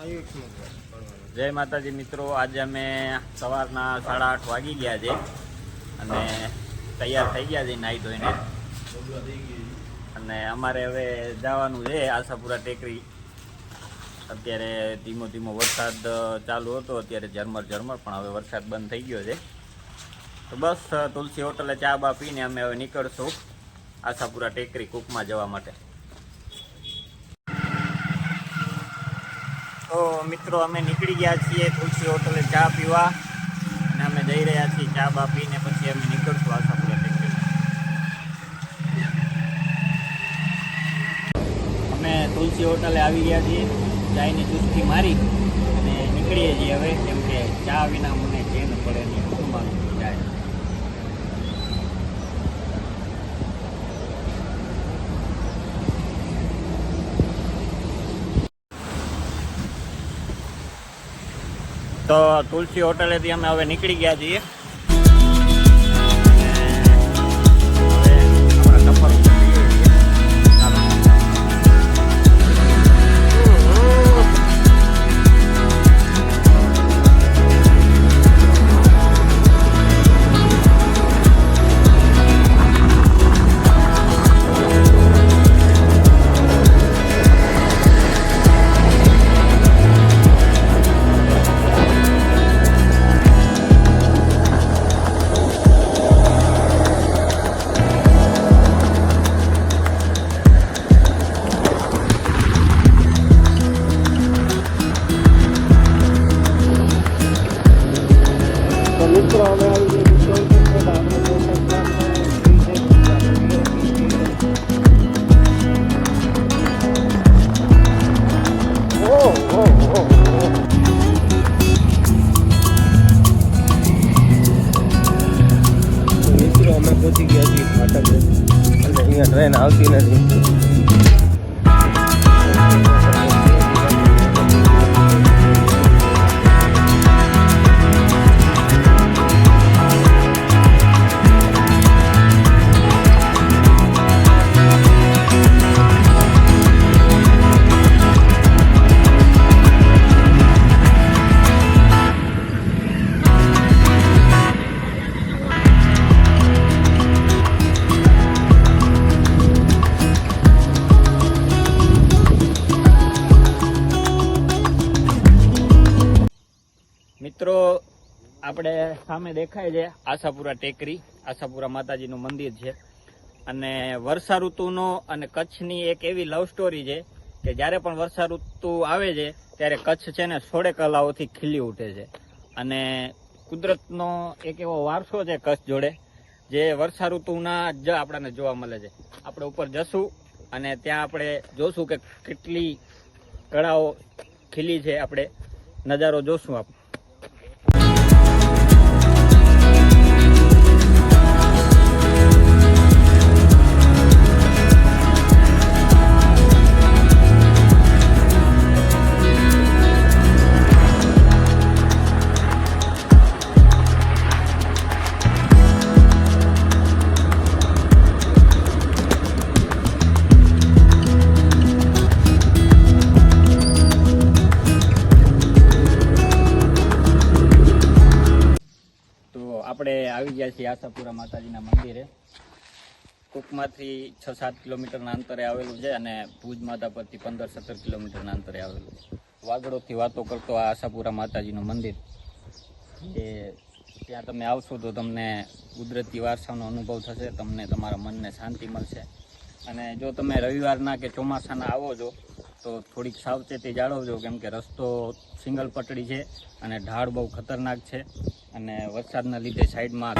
જય માતાજી મિત્રો, આજે અમે સવારના સાડા આઠ વાગી ગયા છે અને તૈયાર થઈ ગયા છે નાહી ધોઈને. અને અમારે હવે જવાનું છે આશાપુરા ટેકરી. અત્યારે ધીમો ધીમો વરસાદ ચાલુ હતો, અત્યારે ઝરમર ઝરમર, પણ હવે વરસાદ બંધ થઈ ગયો છે. તો બસ, તુલસી હોટલે ચા બા પીને અમે હવે નીકળશું આશાપુરા ટેકરી કૂકમાં જવા માટે. તો મિત્રો, અમે નીકળી ગયા છીએ તુલસી હોટલે ચા પીવા. અને અમે જઈ રહ્યા છીએ ચા બા પીને પછી અમે નીકળશું આશાપુરા ટેકરી અમે તુલસી હોટલે આવી ગયા છીએ, ચાયની ચુસ્તી મારી અને નીકળીએ છીએ હવે, કેમ કે ચા વિના મને ચેન પડે નહીં. તો તુલસી હોટલેથી અમે હવે નીકળી ગયા છીએ. પહોંચી ગયા છીએ ફાટક અને અહીંયા ટ્રેન આવતી નથી આપણે સામે દેખાય છે આશાપુરા ટેકરી, આશાપુરા માતાજીનું મંદિર છે. અને વર્ષા ઋતુનો અને કચ્છની એક એવી લવ સ્ટોરી છે કે જ્યારે પણ વર્ષા ઋતુ આવે છે, ત્યારે કચ્છ છે ને સોળે કલાઓથી ખીલી ઉઠે છે. અને કુદરતનો એક એવો વારસો છે કચ્છ જોડે, જે વર્ષા ઋતુના જ આપણને જોવા મળે છે. આપણે ઉપર જશું અને ત્યાં આપણે જોશું કે કેટલી કળાઓ ખીલી છે આપણે. નજારો જોશું આપણે. ગયા છીએ આશાપુરા માતાજીના મંદિરે. કુકમાંથી છ સાત કિલોમીટરના અંતરે આવેલું છે અને ભુજ માતા પરથી પંદર સત્તર કિલોમીટરના અંતરે આવેલું છે. વાગડોથી વાતો કરતો આ આશાપુરા માતાજીનું મંદિર. એ ત્યાં તમે આવશો તો તમને કુદરતી વારસાનો અનુભવ થશે, તમને તમારા મનને શાંતિ મળશે. અને જો તમે રવિવારના કે ચોમાસાના આવો છો, તો થોડીક સાવચેતી જાળવજો, કેમ કે રસ્તો સિંગલ પટડી છે અને ઢાળ બહુ ખતરનાક છે. અને વરસાદના લીધે સાઈડમાં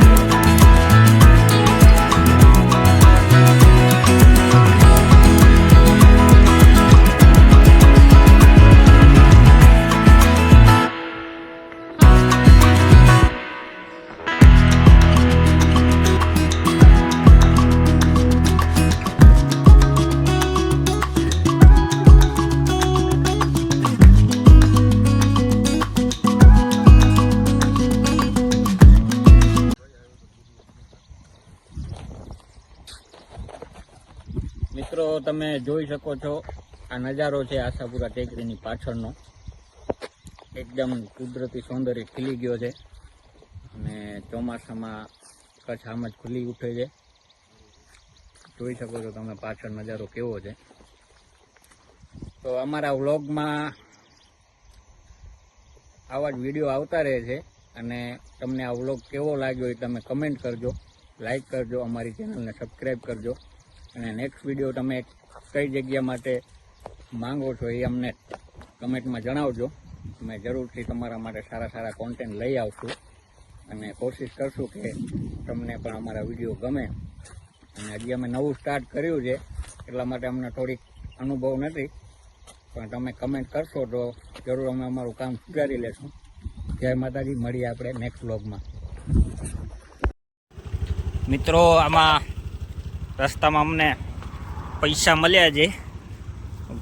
મિત્રો તમે જોઈ શકો છો, આ નજારો છે આશાપુરા ટેકરીની પાછળનો. એકદમ કુદરતી સૌંદર્ય ખીલી ગયો છે. અને ચોમાસામાં કચ્છ આમ જ ખુલ્લી ઉઠે છે. જોઈ શકો છો તમે પાછળ નજારો કેવો છે. તો અમારા વ્લોગમાં આવા જ વીડિયો આવતા રહે છે અને તમને આ વ્લોગ કેવો લાગ્યો એ તમે કમેન્ટ કરજો, લાઈક કરજો, અમારી ચેનલને સબસ્ક્રાઈબ કરજો. અને નેક્સ્ટ વીડિયો તમે કઈ જગ્યા માટે માંગો છો એ અમને કમેન્ટમાં જણાવજો. અમે જરૂરથી તમારા માટે સારા સારા કોન્ટેન્ટ લઈ આવશું અને કોશિશ કરશું કે તમને પણ અમારા વીડિયો ગમે. અને હજી અમે નવું સ્ટાર્ટ કર્યું છે, એટલા માટે અમને થોડીક અનુભવ નથી. પણ તમે કમેન્ટ કરશો તો જરૂર અમે અમારું કામ સુધારી લેશું. જય માતાજી, મળીએ આપણે નેક્સ્ટ વ્લોગમાં મિત્રો, આમાં રસ્તામાં અમને પૈસા મળ્યા છે.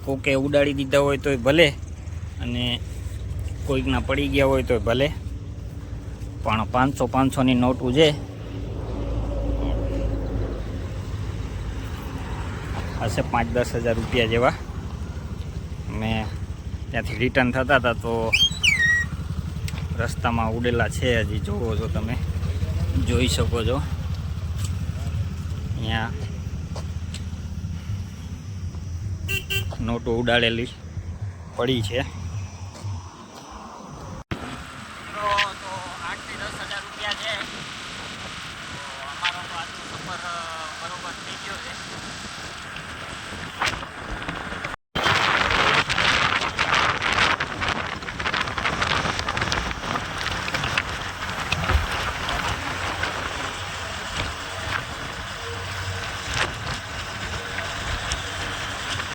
કોકે ઉડાડી દીધા હોય તોય ભલે અને કોઈકના પડી ગયા હોય તોય ભલે. પણ પાંચસો પાંચસોની નોટું છે. હશે પાંચ દસ હજાર રૂપિયા જેવા. મેં ત્યાંથી રિટર્ન થતા હતા તો રસ્તામાં ઉડેલા છે હજી. જોવો છો તમે. જોઈ શકો છો. અહીંયા નોટો ઉડાડેલી પડી છે.